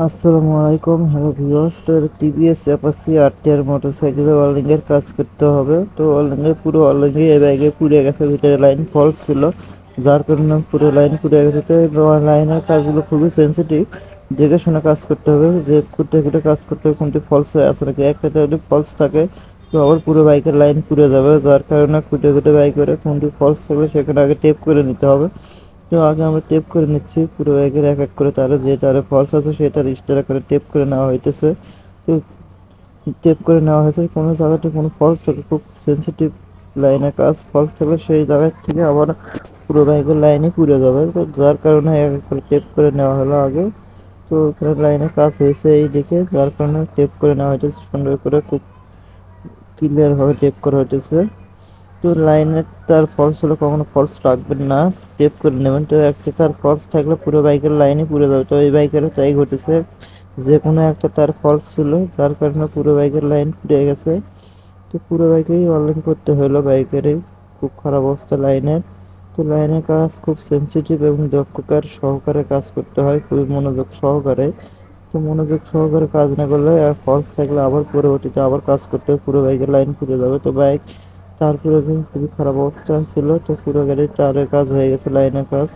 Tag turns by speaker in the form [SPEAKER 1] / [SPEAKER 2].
[SPEAKER 1] আসসালামু আলাইকুম। Hello viewers তো টিভিএস অ্যাপাসি আর টিআর মোটরসাইকেলের ওয়েল্ডিং এর কাজ করতে হবে। তো এর পুরো ওয়েল্ডিং এ ব্যাগে পুড়ে গেছে, ভিতরে লাইন ফলস ছিল। যার কারণে পুরো লাইন পুড়ে গেছে। তো লাইনের কাজগুলো খুবই সেন্সিটিভ দেখে শুনে কাজ করতে হবে যে কুটে কুটে কাজ করতে হবে, কোনটি ফলস হয়ে আছে নাকি। একটা যদি ফলস থাকে, তো আবার পুরো বাইকের লাইন পুড়ে যাবে। যার কারণে কুটে কুটে বাইকের কোনটি ফলস থাকলে সেখানে আগে টেপ করে নিতে হবে। তো আগে আমরা টেপ করে নিচ্ছি, পুরো ব্যাগের এক এক করে তারে যে তারে ফলস আছে সেই তার ইস্টারা করে টেপ করে নেওয়া হইতেছে। তো টেপ করে নেওয়া হয়েছে, কোনো জায়গাতে কোনো ফলস থাকে খুব সেন্সিটিভ লাইনে কাজ ফলস থাকলে সেই জায়গার থেকে আবার পুরো বাইকের লাইনে পুড়ে যাবে। তো যার কারণে এক এক করে টেপ করে নেওয়া হলো আগে। তো এখানে লাইনে কাজ হয়েছে এই দিকে, যার কারণে টেপ করে নেওয়া হইতেছে, সুন্দর করে খুব ক্লিয়ারভাবে টেপ করা হইতেছে। তো লাইনের তার ফলস হলে কখনো ফলস রাখবেন না। টেপ করে নেবেন, তো একটা তার ফলস থাকলে পুরো বাইকের লাইনে পুড়ে যাবে। তো এই বাইকেরও তাই ঘটেছে। যে কোনো একটা তার ফলস ছিল, যার কারণে পুরো বাইকের লাইন পুড়ে গেছে। তো পুরো বাইকেই অনলাইন করতে হলো, বাইকেরই খুব খারাপ অবস্থা লাইনের তো লাইনের কাজ খুব সেন্সিটিভ এবং দক্ষতার সহকারে কাজ করতে হয়, খুবই মনোযোগ সহকারে। তো মনোযোগ সহকারে কাজ না করলে ফলস থাকলে আবার পরবর্তীতে আবার কাজ করতে হয়, পুরো বাইকের লাইন পুড়ে যাবে। তো বাইক তারপরে খুবই খারাপ অবস্থা ছিল তো পুরো গাড়ির টায়ারের কাজ হয়ে গেছে লাইনের কাজ।